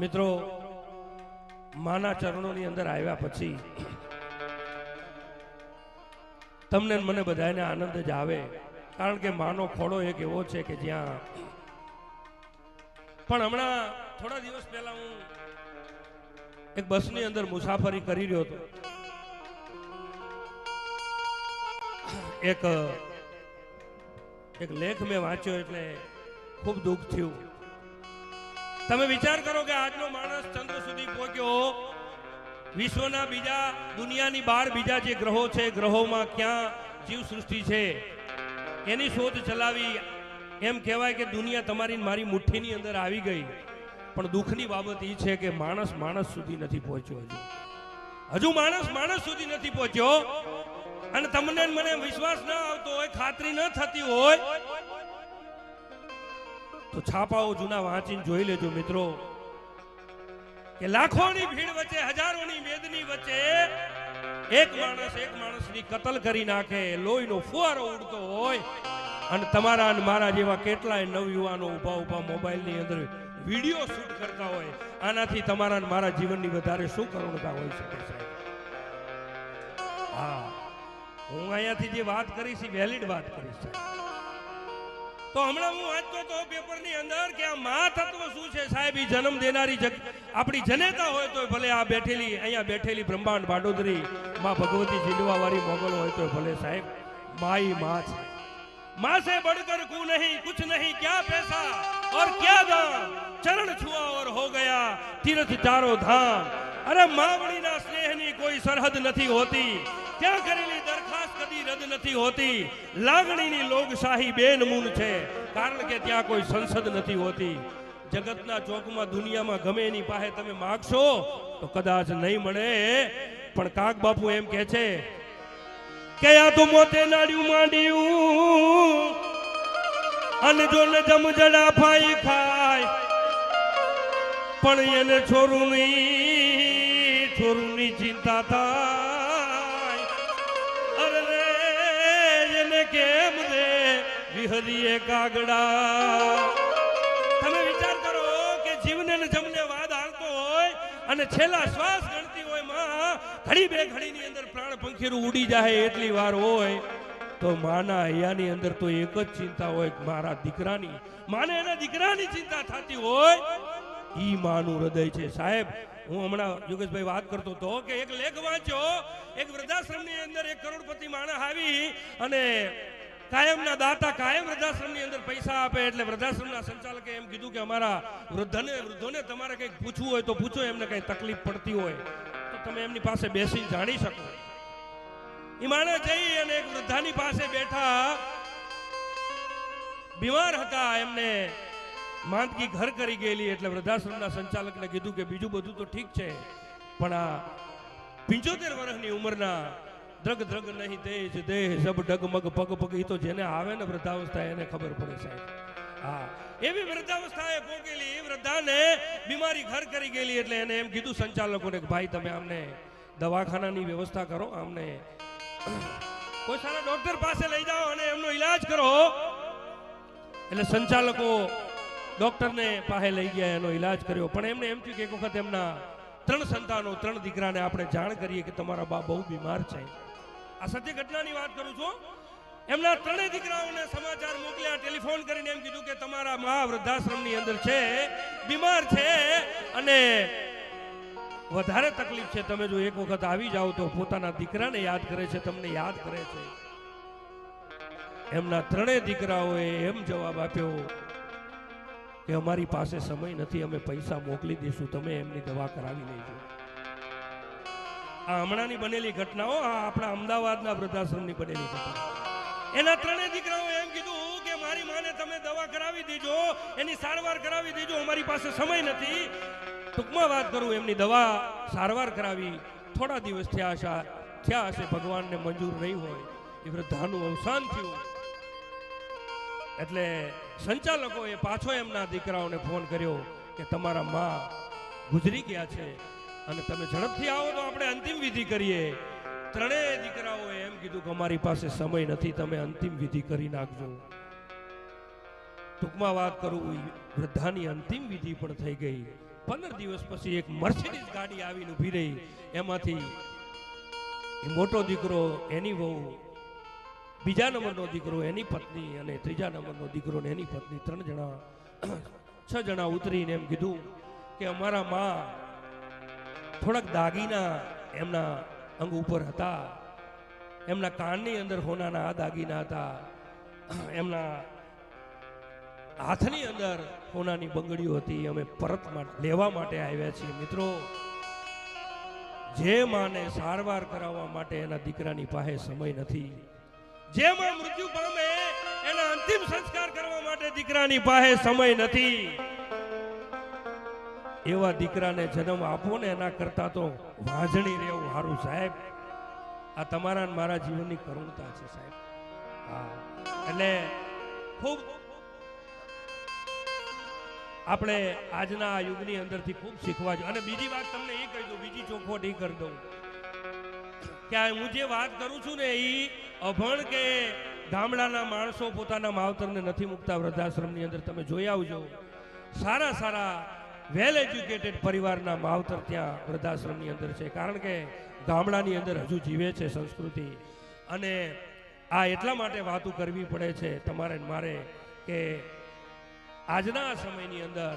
મિત્રો, માના ચરણોની અંદર આવ્યા પછી તમને મને બધાને આનંદ જ આવે. કારણ કે માનો ખોડો એક એવો છે કે જ્યાં પણ હમણાં થોડા દિવસ પહેલા હું એક બસની અંદર મુસાફરી કરી રહ્યો હતો. એક એક લેખ મેં વાંચ્યો એટલે ખૂબ દુઃખ થયું. તમે વિચાર કરો કે આજનો માણસ ચંદ્ર સુધી પહોંચ્યો. વિશ્વના બીજા દુનિયાની બહાર બીજા જે ગ્રહો છે, ગ્રહોમાં ક્યાં જીવ સૃષ્ટિ છે, એની શોધ ચલાવી. એમ કહેવાય કે દુનિયા તમારી મારી મુઠ્ઠીની અંદર આવી ગઈ. પણ દુઃખની બાબત એ છે કે માણસ માણસ સુધી નથી પહોંચ્યો હજુ. હજુ માણસ માણસ સુધી નથી પહોંચ્યો. અને તમને મને વિશ્વાસ ન આવતો હોય, ખાતરી ન થતી હોય તો છાપાઓ જૂના વાંચીને જોઈ લેજો મિત્રો. કે લાખોની ભીડ વચ્ચે, હજારોની વેદની વચ્ચે એક માણસ, એક માણસની કતલ કરી નાખે, લોહીનો ફુવારો ઉડતો હોય અને તમારા અને મારા જેવા કેટલાય નવયુવાનો ઊભા ઊભા મોબાઈલની અંદર વીડિયો શૂટ કરતા હોય. આનાથી તમારા અને મારા જીવનની વધારે શું કરુણતા હોઈ શકે છે? હા. હું અહીંયાથી જે વાત કરીશ, એ વેલિડ વાત કરીશ તો હમણાં હું વાંચતો તો પેપરની અંદર કે આ મા તત્વ શું છે સાહેબ ઈ જન્મ દેનારી જગ આપણી જનેતા હોય તો ભલે આ બેઠેલી અહીંયા બેઠેલી બ્રહ્માંડ બાડોદરી માં ભગવતી જીંડવા વાળી મોગલ હોય તો ભલે સાહેબ માઈ માં છે माँ से बढ़कर कु नहीं कुछ नहीं क्या पैसा और क्या दाम चरण छुआ और हो गया तीर्थ चारो ધામ અરે માવણીના સ્નેહની કોઈ સરહદ નથી હોતી ત્યાં કરેલી દરખાસ્ત કદી રદ નથી હોતી. લાગણીની લોકશાહી બેનમૂન છે. કારણ કે ત્યાં કોઈ સંસદ નથી હોતી. જગતના ચોકમાં દુનિયામાં ગમે એની પાસે તમે માગશો, તો કદાચ નહીં મળે. પણ કાક બાપુ એમ કહે છે કે તો મોતે નાડ્યું માંડ્યું. અને જો ને જમજડા ફાઈ ખાય, પણ એને છોરુની છોરુની ચિંતા થાય. વિહરીએ કાગડા. તમે વિચાર કરો કે જીવને ને જમને વાદ હાલતો હોય અને છેલ્લા શ્વાસ ગણતી હોયમાં, ઘડી બે ઘડીની અંદર પ્રાણ પંખીરું ઉડી જાય એટલી વાર હોય. તો માના અહીંયાની અંદર તો એક જ ચિંતા હોય મારા દીકરાની. માને એના દીકરાની ચિંતા થતી હોય. ઈ માનું હૃદય છે. સાહેબ, હું હમણાં યોગેશભાઈ વાત કરતો હતો કે એક લેખ વાંચ્યો. એક વૃદ્ધાશ્રમની અંદર એક કરોડપતિ માણસ આવી અને કાયમના દાતા કાયમ વૃદ્ધાશ્રમની અંદર પૈસા આપે એટલે વૃદ્ધાશ્રમના સંચાલકે એમ કીધું કે અમારા વૃદ્ધને, વૃદ્ધોને તમારે કંઈક પૂછવું હોય તો પૂછો, એમને કંઈ તકલીફ પડતી હોય તો તમે એમની પાસે બેસી જાણી શકો. ઈમાણે જઈ અને એક વૃદ્ધાની પાસે બેઠા, બીમાર હતા, એમને માંદગી ઘર કરી ગયેલી એટલે વૃદ્ધાશ્રમના સંચાલકને કીધું કે બીજું બધું તો ઠીક છે, પણ આ પિંચોતેર વર્ષની ઉંમરના દ્રગ દ્રગ નહીં, તેજ દેહ સબ ડગમગ, પગ પગ તો જેને આવે ને વૃદ્ધાવસ્થા એને ખબર પડે સાહેબ. હા. એવી વૃદ્ધાવસ્થાએ ભોગેલી એ વૃદ્ધાને બીમારી ઘર કરી ગયેલી એટલે એને એમ કીધું સંચાલકોને કે ભાઈ, તમે આમને દવાખાનાની વ્યવસ્થા કરો, આમને કોઈ સારા ડોક્ટર પાસે લઈ જાઓ અને એમનો ઈલાજ કરો. એટલે સંચાલકો ડોક્ટરને પાસે લઈ ગયા, એનો ઈલાજ કર્યો. પણ એમને એમ થયું કે એક વખત એમના ત્રણ સંતાનો, ત્રણ દીકરાને આપણે જાણ કરીએ કે તમારા બા બહુ બીમાર છે. આ સત્ય ઘટનાની વાત કરું છું. એમના ત્રણેય દીકરાઓને સમાચાર મોકલ્યા, ટેલિફોન કરીને એમ કીધું કે તમારા મા વૃદ્ધાશ્રમની અંદર છે, બીમાર છે અને વધારે તકલીફ છે. તમે જો એક વખત આવી જાઓ તો પોતાના દીકરાને યાદ કરે છે, તમને યાદ કરે છે. એમના ત્રણેય દીકરાઓએ એમ જવાબ આપ્યો કે અમારી પાસે સમય નથી, અમે પૈસા મોકલી દઈશું, તમે એમની દવા કરાવી લેજો. આ હમણાંની બનેલી ઘટનાઓ, આ આપણા અમદાવાદના વૃદ્ધાશ્રમની બનેલી ઘટના. એના ત્રણેય દીકરાઓ એમ કીધું કે મારી માને તમે દવા કરાવી દેજો, એની સારવાર કરાવી દેજો, અમારી પાસે સમય નથી. ટૂંકમાં વાત કરું, એમની દવા સારવાર કરાવી, થોડા દિવસ થયા આશા થયા હશે, ભગવાનને મંજૂર નહીં હોય, એ વૃદ્ધાનું અવસાન થયું. એટલે સંચાલકોએ પાછો એમના દીકરાઓને ફોન કર્યો કે તમારા મા ગુજરી ગયા છે અને તમે ઝડપથી આવો તો આપણે અંતિમ વિધિ કરીએ. ત્રણેય દીકરાઓએ એમ કીધું કે અમારી પાસે સમય નથી, તમે અંતિમ વિધિ કરી નાખજો. ટૂંકમાં વાત કરું વૃદ્ધાની અંતિમ વિધિ પણ થઈ ગઈ. પંદર દિવસ પછી એક મર્સિડીઝ ગાડી આવીને ઊભી રહી. એમાંથી મોટો દીકરો, એની વહુ, બીજા નંબરનો દીકરો, એની પત્ની અને ત્રીજા નંબરનો દીકરો એની પત્ની, ત્રણ જણા, છ જણા ઉતરીને એમ કીધું કે અમારા માં થોડાક દાગીના એમના અંગ ઉપર હતા. એમના કાનની અંદર હોનાના આ દાગીના હતા. એમના હાથની અંદર હોનાની બંગડીઓ હતી. અમે પરત લેવા માટે આવ્યા છીએ. મિત્રો, જે માને સારવાર કરાવવા માટે એના દીકરાની પાસે સમય નથી. જે મૃત્યુ પામે એના અંતિમ સંસ્કાર કરવા માટે દીકરાની પાસે સમય નથી. એવા દીકરાને જન્મ આપો ને એના કરતા તો વાંજણી રહેવું સારું, સાહેબ. આ તમારા મારા જીવનની કરુણતા છે, સાહેબ. હા. એટલે ખૂબ આપણે આજના આ યુગની અંદરથી ખૂબ શીખવા જોઈએ અને બીજી વાત તમને એ કહી દઉં, બીજી ચોખવટ એ કરી દઉં. કે હું જે વાત કરું છું ને એ અભણ કે ગામડાના માણસો પોતાના માવતરને નથી મૂકતા વૃદ્ધાશ્રમની અંદર, તમે જોઈ આવજો. સારા સારા વેલ એજ્યુકેટેડ પરિવારના માવતર ત્યાં વૃદ્ધાશ્રમની અંદર છે. કારણ કે ગામડાની અંદર હજુ જીવે છે સંસ્કૃતિ. અને આ એટલા માટે વાતો કરવી પડે છે તમારે મારે કે આજના સમયની અંદર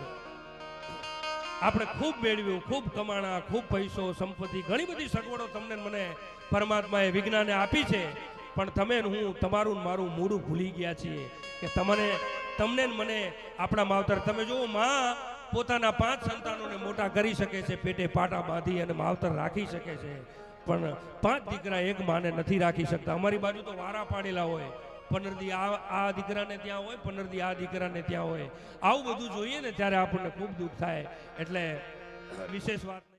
આપણે ખૂબ મેળવ્યું, ખૂબ કમાણા, ખૂબ પૈસો, સંપત્તિ, ઘણી બધી સગવડો તમને મને પરમાત્માએ વિજ્ઞાને આપી છે. પણ તમે હું તમારું મારું મૂળું ભૂલી ગયા છીએ કે તમને તમને મને આપણા માવતર. તમે જુઓ, માં પોતાના પાંચ સંતાનોને મોટા કરી શકે છે, પેટે પાટા બાંધી અને માવતર રાખી શકે છે. પણ પાંચ દીકરા એક માને નથી રાખી શકતા. અમારી બાજુ તો વારા પાડેલા હોય. પંદરદી આ આ દીકરાને ત્યાં હોય પંદરદી આ દીકરાને ત્યાં હોય. આવું બધું જોઈએ ને ત્યારે આપણને ખૂબ દુઃખ થાય. એટલે વિશેષ વાત